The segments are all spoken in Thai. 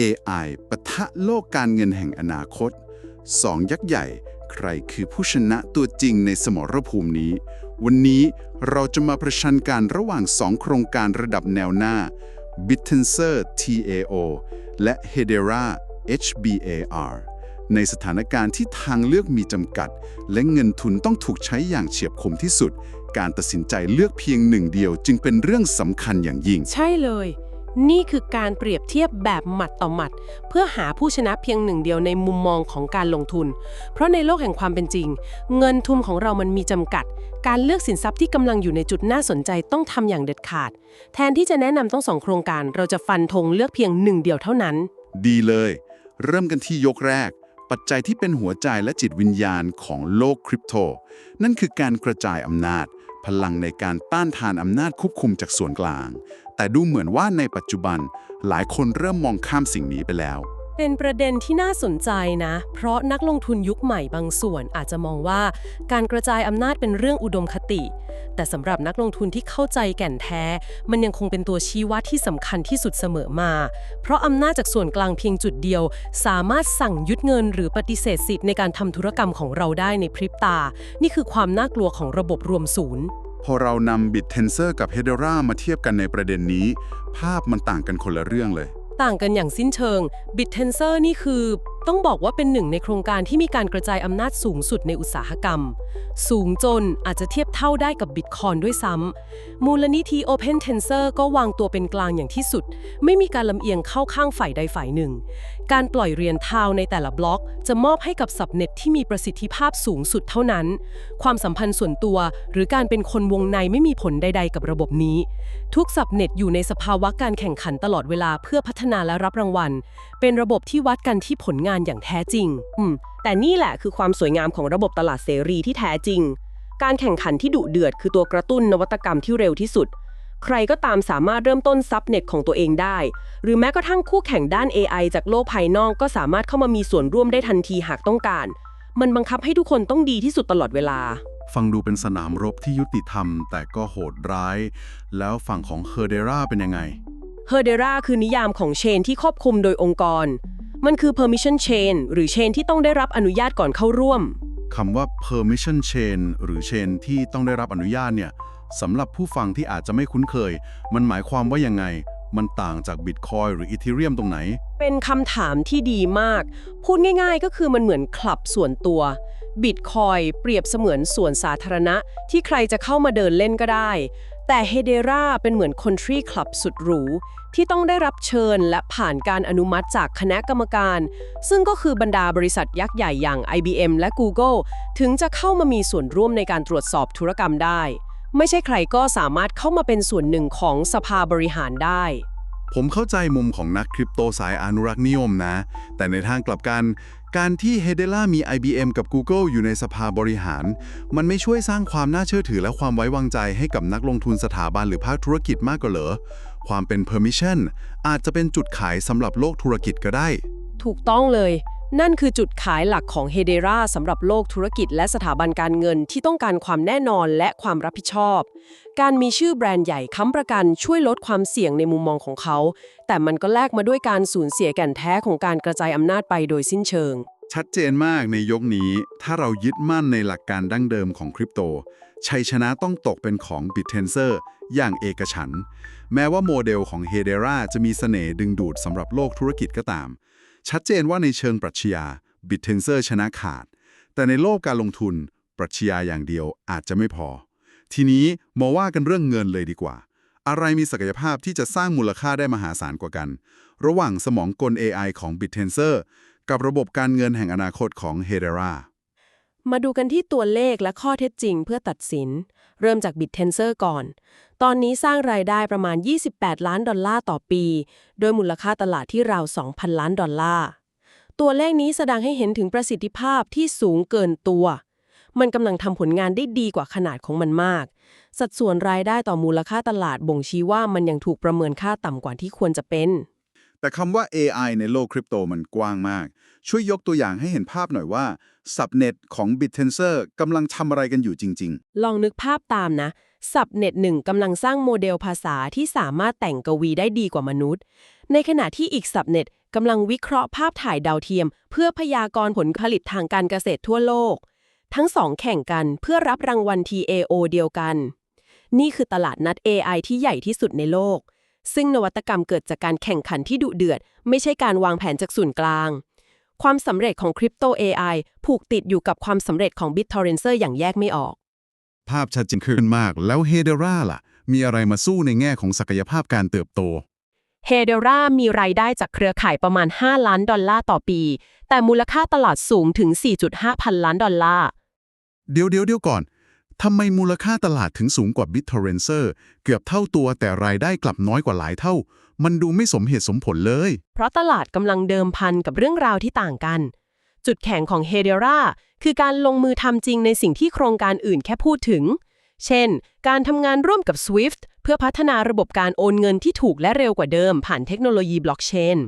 AI ปะทะโลกการเงินแห่งอนาคตสองยักษ์ใหญ่ ใครคือผู้ชนะตัวจริงในสมรภูมินี้ วันนี้เราจะมาประชันการระหว่างสองโครงการระดับแนวหน้า b i t t e n s e r TAO และ Hedera HBAR ในสถานการณ์ที่ทางเลือกมีจำกัด และเงินทุนต้องถูกใช้อย่างเฉียบคมที่สุด การตัดสินใจเลือกเพียงหนึ่งเดียวจึงเป็นเรื่องสำคัญอย่างยิ่ง ใช่เลย นี่คือการเปรียบเทียบแบบหมัดต่อหมัด เพื่อหาผู้ชนะเพียงหนึ่งเดียวในมุมมองของการลงทุน เพราะในโลกแห่งความเป็นจริง เงินทุนของเรามันมีจำกัด การเลือกสินทรัพย์ที่กำลังอยู่ในจุดน่าสนใจต้องทำอย่างเด็ดขาด แทนที่จะแนะนำต้องสองโครงการ เราจะฟันธงเลือกเพียงหนึ่งเดียวเท่านั้น ดีเลย เริ่มกันที่ยกแรก ปัจจัยที่เป็นหัวใจและจิตวิญญาณของโลกคริปโต นั่นคือการกระจายอำนาจ พลังในการต้านทานอำนาจควบคุมจากส่วนกลาง แต่ดูเหมือนว่าในปัจจุบันหลายคนเริ่มมองข้ามสิ่งนี้ไปแล้ว เป็นประเด็นที่น่าสนใจนะ เพราะนักลงทุนยุคใหม่บางส่วนอาจจะมองว่าการกระจายอำนาจเป็นเรื่องอุดมคติ แต่สำหรับนักลงทุนที่เข้าใจแก่นแท้ มันยังคงเป็นตัวชี้วัดที่สำคัญที่สุดเสมอมา เพราะอำนาจจากส่วนกลางเพียงจุดเดียว สามารถสั่งยึดเงิน หรือปฏิเสธสิทธิ์ในการทำธุรกรรมของเราได้ในพริบตา นี่คือความน่ากลัวของระบบรวมศูนย์ พอเรานำบิตเทนเซอร์กับเฮเดรามาเทียบกันในประเด็นนี้ ภาพมันต่างกันคนละเรื่องเลย ต่างกันอย่างสิ้นเชิงบิตเทนเซอร์นี่คือ ต้องบอกว่าเป็นหนึ่งในโครงการที่มีการกระจายอำนาจสูงสุดในอุตสาหกรรม สูงจนอาจจะเทียบเท่าได้กับ Bitcoin ด้วยซ้ำ มูลนิธิ Open Tensor ก็วางตัวเป็นกลางอย่างที่สุด ไม่มีการลำเอียงเข้าข้างฝ่ายใดฝ่ายหนึ่ง การปล่อยเรียนทาในแต่ละบล็อก จะมอบให้กับสับเน็ตที่มีประสิทธิภาพสูงสุดเท่านั้น ความสัมพันธ์ส่วนตัว หรือการเป็นคนวงในไม่มีผลใด ๆ กับระบบนี้ ทุกสับเน็ตอยู่ในสภาวะการแข่งขันตลอดเวลาเพื่อพัฒนาและรับรางวัล เป็นระบบที่วัดกันที่ผลงานอย่างแท้จริง อืม แต่นี่แหละคือความสวยงามของระบบตลาดเสรีที่แท้จริง การแข่งขันที่ดุเดือดคือตัวกระตุ้นนวัตกรรมที่เร็วที่สุด ใครก็ตามสามารถเริ่มต้นซับเน็ตของตัวเองได้ หรือแม้กระทั่งคู่แข่งด้าน AI จากโลกภายนอกก็สามารถเข้ามามีส่วนร่วมได้ทันทีหากต้องการ มันบังคับให้ทุกคนต้องดีที่สุดตลอดเวลาฟังดูเป็นสนามรบที่ยุติธรรม แต่ก็โหดร้าย แล้วฝั่งของ Hedera เป็นยังไง h e r d e r a คือนิยามของเชนที่ควบคุมโดยองค์กร มันคือ permission chain หรือเชนที่ต้องได้รับอนุญาตก่อนเข้าร่วม คำว่า permission chain หรือ chain ที่ต้องได้รับอนุญาตเนี่ยสำหรับผู้ฟังที่อาจจะไม่คุ้นเคย มันหมายความว่ายังไง มันต่างจาก Bitcoin หรือ Ethereum ตรงไหน เป็นคำถามที่ดีมาก พูดง่ายๆ ก็คือมันเหมือนคลับส่วนตัวบิตคอยเปรียบเสมือนส่วนสาธารณะที่ใครจะเข้ามาเดินเล่นก็ได้ แต่เฮเดราเป็นเหมือนคอนทรีคลับสุดหรู ที่ต้องได้รับเชิญและผ่านการอนุมัติจากคณะกรรมการ ซึ่งก็คือบรรดาบริษัทยักษ์ใหญ่อย่าง IBM และ Google ถึงจะเข้ามามีส่วนร่วมในการตรวจสอบธุรกรรมได้ ไม่ใช่ใครก็สามารถเข้ามาเป็นส่วนหนึ่งของสภาบริหารได้ ผมเข้าใจมุมของนักคริปโตสายอนุรักษ์นิยมนะ แต่ในทางกลับกัน การที่ Hedera มี IBM กับ Google อยู่ในสภาบริหาร มันไม่ช่วยสร้างความน่าเชื่อถือและความไว้วางใจให้กับนักลงทุนสถาบันหรือภาคธุรกิจมากกว่าเหรอ ความเป็น permission อาจจะเป็นจุดขายสำหรับโลกธุรกิจก็ได้ ถูกต้องเลย นั่นคือจุดขายหลักของ Hedera สำหรับโลกธุรกิจและสถาบันการเงินที่ต้องการความแน่นอนและความรับผิดชอบ การมีชื่อแบรนด์ใหญ่ค้ำประกันช่วยลดความเสี่ยงในมุมมองของเขา แต่มันก็แลกมาด้วยการสูญเสียแก่นแท้ของการกระจายอำนาจไปโดยสิ้นเชิง ชัดเจนมากในยกนี้ ถ้าเรายึดมั่นในหลักการดั้งเดิมของคริปโต ชัยชนะต้องตกเป็นของ BitTensor อย่างเอกฉัน แม้ว่าโมเดลของ Hedera จะมีเสน่ห์ดึงดูดสำหรับโลกธุรกิจก็ตาม ชัดเจนว่าในเชิงปรัชญา BitTensor ชนะขาด แต่ในโลกการลงทุนปรัชญาอย่างเดียวอาจจะไม่พอ ทีนี้มาว่ากันเรื่องเงินเลยดีกว่า อะไรมีศักยภาพที่จะสร้างมูลค่าได้มหาศาลกว่ากัน ระหว่างสมองกล AI ของ BitTensor กับระบบการเงินแห่งอนาคตของ Hedera มาดูกันที่ตัวเลขและข้อเท็จจริงเพื่อตัดสิน เริ่มจาก BitTensor ก่อน ตอนนี้สร้างรายได้ประมาณ 28 ล้านดอลลาร์ต่อปี โดยมูลค่าตลาดที่ราว 2,000 ล้านดอลลาร์ ตัวเลขนี้แสดงให้เห็นถึงประสิทธิภาพที่สูงเกินตัว มันกำลังทำผลงานได้ดีกว่าขนาดของมันมาก สัดส่วนรายได้ต่อมูลค่าตลาดบ่งชี้ว่ามันยังถูกประเมินค่าต่ำกว่าที่ควรจะเป็น แต่คำว่า AI ในโลกคริปโตมันกว้างมาก ช่วยยกตัวอย่างให้เห็นภาพหน่อยว่า Subnet ของ BitTensor กำลังทำอะไรกันอยู่จริง ๆ ลองนึกภาพตามนะสับเน็ตหนึ่งกำลังสร้างโมเดลภาษาที่สามารถแต่งกวีได้ดีกว่ามนุษย์ ในขณะที่อีกสับเน็ตกำลังวิเคราะห์ภาพถ่ายดาวเทียม เพื่อพยากรณ์ผลผลิตทางการเกษตรทั่วโลก ทั้งสองแข่งกันเพื่อรับรางวัล TAO เดียวกัน นี่คือตลาดนัด AI ที่ใหญ่ที่สุดในโลก ซึ่งนวัตกรรมเกิดจากการแข่งขันที่ดุเดือด ไม่ใช่การวางแผนจากศูนย์กลาง ความสำเร็จของคริปโต AI ผูกติดอยู่กับความสำเร็จของ BitTorrenter อย่างแยกไม่ออก ภาพชัดเจนขึ้นมาก แล้วเฮเดราล่ะ มีอะไรมาสู้ในแง่ของศักยภาพการเติบโตเฮเดรามีรายได้จากเครือข่ายประมาณ 5 ล้านดอลลาร์ต่อปี แต่มูลค่าตลาดสูงถึง 4.5 พันล้านดอลลาร์ เดี๋ยวเดี๋ยวเดี๋ยวก่อน ทำไมมูลค่าตลาดถึงสูงกว่า BitTorrenter เกือบเท่าตัวแต่รายได้กลับน้อยกว่าหลายเท่า มันดูไม่สมเหตุสมผลเลย เพราะตลาดกำลังเดิมพันกับเรื่องราวที่ต่างกัน จุดแข็งของเฮเดราคือการลงมือทำจริงในสิ่งที่โครงการอื่นแค่พูดถึง เช่น การทำงานร่วมกับ Swift เพื่อพัฒนาระบบการโอนเงินที่ถูกและเร็วกว่าเดิม ผ่านเทคโนโลยีบล็อกเชน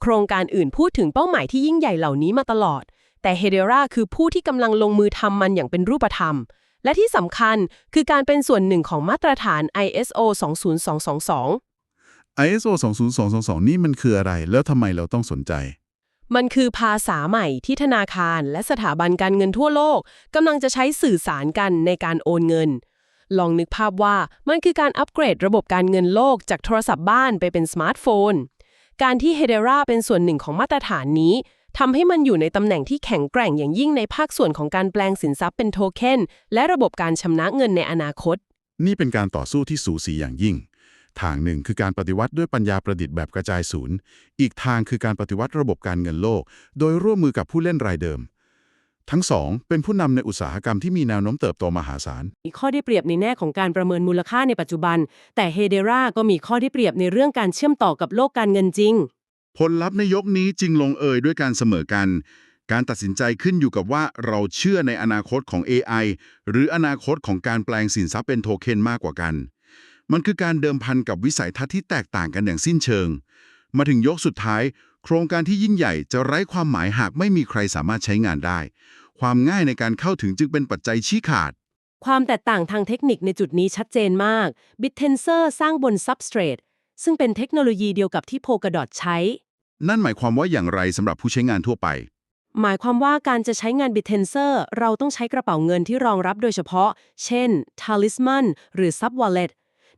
โครงการอื่นพูดถึงเป้าหมายที่ยิ่งใหญ่เหล่านี้มาตลอด แต่เฮเดราคือผู้ที่กำลังลงมือทำมันอย่างเป็นรูปธรรม และที่สำคัญคือการเป็นส่วนหนึ่งของมาตรฐาน ISO 20222 ISO 20222 นี่มันคืออะไร แล้วทำไมเราต้องสนใจ มันคือภาษาใหม่ที่ธนาคารและสถาบันการเงินทั่วโลกกำลังจะใช้สื่อสารกันในการโอนเงิน ลองนึกภาพว่ามันคือการอัปเกรดระบบการเงินโลกจากโทรศัพท์บ้านไปเป็นสมาร์ทโฟน การที่ Hedera เป็นส่วนหนึ่งของมาตรฐานนี้ ทำให้มันอยู่ในตำแหน่งที่แข็งแกร่งอย่างยิ่งในภาคส่วนของการแปลงสินทรัพย์เป็นโทเค็นและระบบการชำระเงินในอนาคต นี่เป็นการต่อสู้ที่สูสีอย่างยิ่ง ทางหนึ่งคือการปฏิวัติด้วยปัญญาประดิษฐ์แบบกระจายศูนย์ อีกทางคือการปฏิวัติระบบการเงินโลก โดยร่วมมือกับผู้เล่นรายเดิม ทั้งสองเป็นผู้นำในอุตสาหกรรมที่มีแนวโน้มเติบโตมหาศาล มีข้อได้เปรียบในแง่ของการประเมินมูลค่าในปัจจุบัน แต่เฮเดราก็มีข้อได้เปรียบในเรื่องการเชื่อมต่อกับโลกการเงินจริง ผลลัพธ์ในยกนี้จึงลงเอยด้วยการเสมอกัน การตัดสินใจขึ้นอยู่กับว่าเราเชื่อในอนาคตของ AI หรืออนาคตของการแปลงสินทรัพย์เป็นโทเค็นมากกว่ากัน มันคือการเดิมพันกับวิสัยทัศน์ที่แตกต่างกันอย่างสิ้นเชิง มาถึงยกสุดท้าย โครงการที่ยิ่งใหญ่จะไร้ความหมายหากไม่มีใครสามารถใช้งานได้ ความง่ายในการเข้าถึงจึงเป็นปัจจัยชี้ขาดความแตกต่างทางเทคนิคในจุดนี้ชัดเจนมาก BitTensor สร้างบน Substrate ซึ่งเป็นเทคโนโลยีเดียวกับที่ Polkadot ใช้ นั่นหมายความว่าอย่างไรสำหรับผู้ใช้งานทั่วไป หมายความว่าการจะใช้งาน BitTensor เราต้องใช้กระเป๋าเงินที่รองรับโดยเฉพาะ เช่น Talisman หรือ Subwallet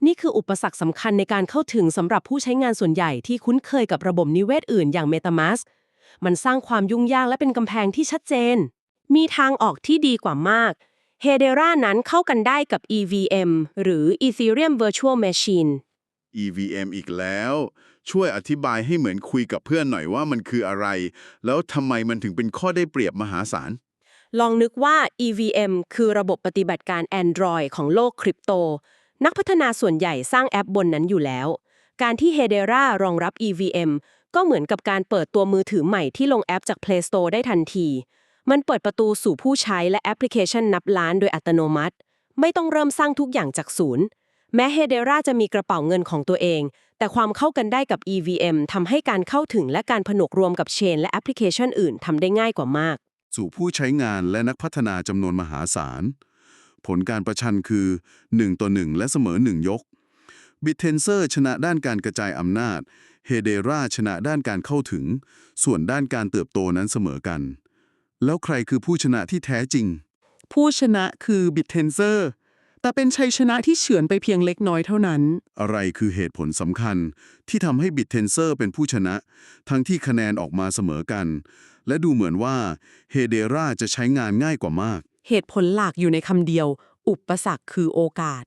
นี่คืออุปสรรคสำคัญในการเข้าถึงสำหรับผู้ใช้งานส่วนใหญ่ที่คุ้นเคยกับระบบนิเวศอื่นอย่าง MetaMask มันสร้างความยุ่งยากและเป็นกำแพงที่ชัดเจน มีทางออกที่ดีกว่ามาก Hedera นั้นเข้ากันได้กับ EVM หรือ Ethereum Virtual Machine EVM อีกแล้ว ช่วยอธิบายให้เหมือนคุยกับเพื่อนหน่อยว่ามันคืออะไร แล้วทำไมมันถึงเป็นข้อได้เปรียบมหาศาล ลองนึกว่า EVM คือระบบปฏิบัติการ Android ของโลกคริปโต นักพัฒนาส่วนใหญ่สร้างแอปบนนั้นอยู่แล้ว การที่ Hedera รองรับ EVM ก็เหมือนกับการเปิดตัวมือถือใหม่ที่ลงแอปจาก Play Store ได้ทันที มันเปิดประตูสู่ผู้ใช้และแอปพลิเคชันนับล้านโดยอัตโนมัติ ไม่ต้องเริ่มสร้างทุกอย่างจากศูนย์ แม้ Hedera จะมีกระเป๋าเงินของตัวเอง แต่ความเข้ากันได้กับ EVM ทำให้การเข้าถึงและการผนวกรวมกับเชนและแอปพลิเคชันอื่นทำได้ง่ายกว่ามาก สู่ผู้ใช้งานและนักพัฒนาจำนวนมหาศาล ผลการประชันคือ 1 ต่อ 1 และเสมอ 1 ยก Bittenser ชนะด้านการกระจายอำนาจ Hedera ชนะด้านการเข้าถึง ส่วนด้านการเติบโตนั้นเสมอกัน แล้วใครคือผู้ชนะที่แท้จริง ผู้ชนะคือ BitTensor แต่เป็นชัยชนะที่เฉือนไปเพียงเล็กน้อยเท่านั้น อะไรคือเหตุผลสำคัญที่ทำให้ Bittenser เป็นผู้ชนะ ทั้งที่คะแนนออกมาเสมอกัน และดูเหมือนว่า Hedera จะใช้งานง่ายกว่ามาก เหตุผลหลักอยู่ในคำเดียว อุปสรรคคือโอกาส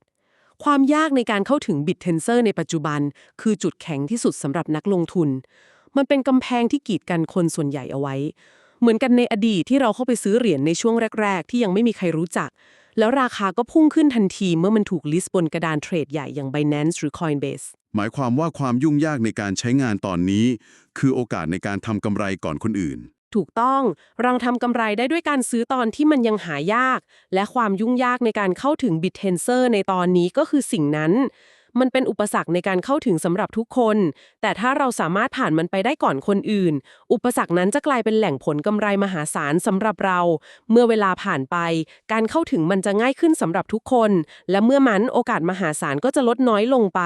ความยากในการเข้าถึง BitTensor ในปัจจุบัน คือจุดแข็งที่สุดสำหรับนักลงทุน มันเป็นกำแพงที่กีดกันคนส่วนใหญ่เอาไว้ เหมือนกันในอดีตที่เราเข้าไปซื้อเหรียญในช่วงแรก ๆ ที่ยังไม่มีใครรู้จัก แล้วราคาก็พุ่งขึ้นทันทีเมื่อมันถูกลิสต์บนกระดานเทรดใหญ่อย่าง Binance หรือ Coinbase หมายความว่าความยุ่งยากในการใช้งานตอนนี้ คือโอกาสในการทำกำไรก่อนคนอื่น ถูกต้องเราทำกำไรได้ด้วยการซื้อตอนที่มันยังหายาก และความยุ่งยากในการเข้าถึง BitTensor ในตอนนี้ก็คือสิ่งนั้น มันเป็นอุปสรรคในการเข้าถึงสำหรับทุกคน แต่ถ้าเราสามารถผ่านมันไปได้ก่อนคนอื่น อุปสรรคนั้นจะกลายเป็นแหล่งผลกำไรมหาศาลสำหรับเรา เมื่อเวลาผ่านไป การเข้าถึงมันจะง่ายขึ้นสำหรับทุกคน และเมื่อมันโอกาสมหาศาลก็จะลดน้อยลงไป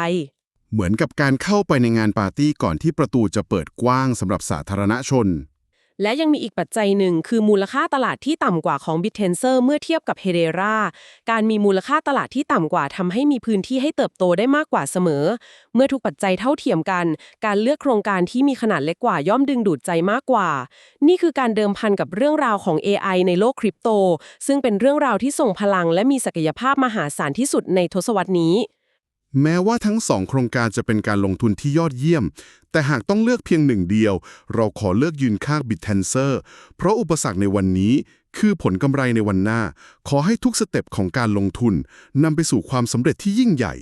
เหมือนกับการเข้าไปในงานปาร์ตี้ก่อนที่ประตูจะเปิดกว้างสำหรับสาธารณชน และยังมีอีกปัจจัยหนึ่งคือมูลค่าตลาดที่ต่ำกว่าของ b i t t e n s e r เมื่อเทียบกับ Hedera การมีมูลค่าตลาดที่ต่ำกว่าทำให้มีพื้นที่ให้เติบโตได้มากกว่าเสมอ เมื่อทุกปัจจัยเท่าเทียมกัน การเลือกโครงการที่มีขนาดเล็กกว่าย่อมดึงดูดใจมากกว่า นี่คือการเดิมพันกับเรื่องราวของ AI ในโลกคริปโต ซึ่งเป็นเรื่องราวที่ส่งพลังและมีศักยภาพมหาศาลที่สุดในทศวรรษนี้ แม้ว่าทั้งสองโครงการจะเป็นการลงทุนที่ยอดเยี่ยม แต่หากต้องเลือกเพียงหนึ่งเดียว เราขอเลือกยืนข้าง b i t t e n s e r เพราะอุปสรรคในวันนี้คือผลกำไรในวันหน้า ขอให้ทุกสเต็ปของการลงทุนนำไปสู่ความสำเร็จที่ยิ่งใหญ่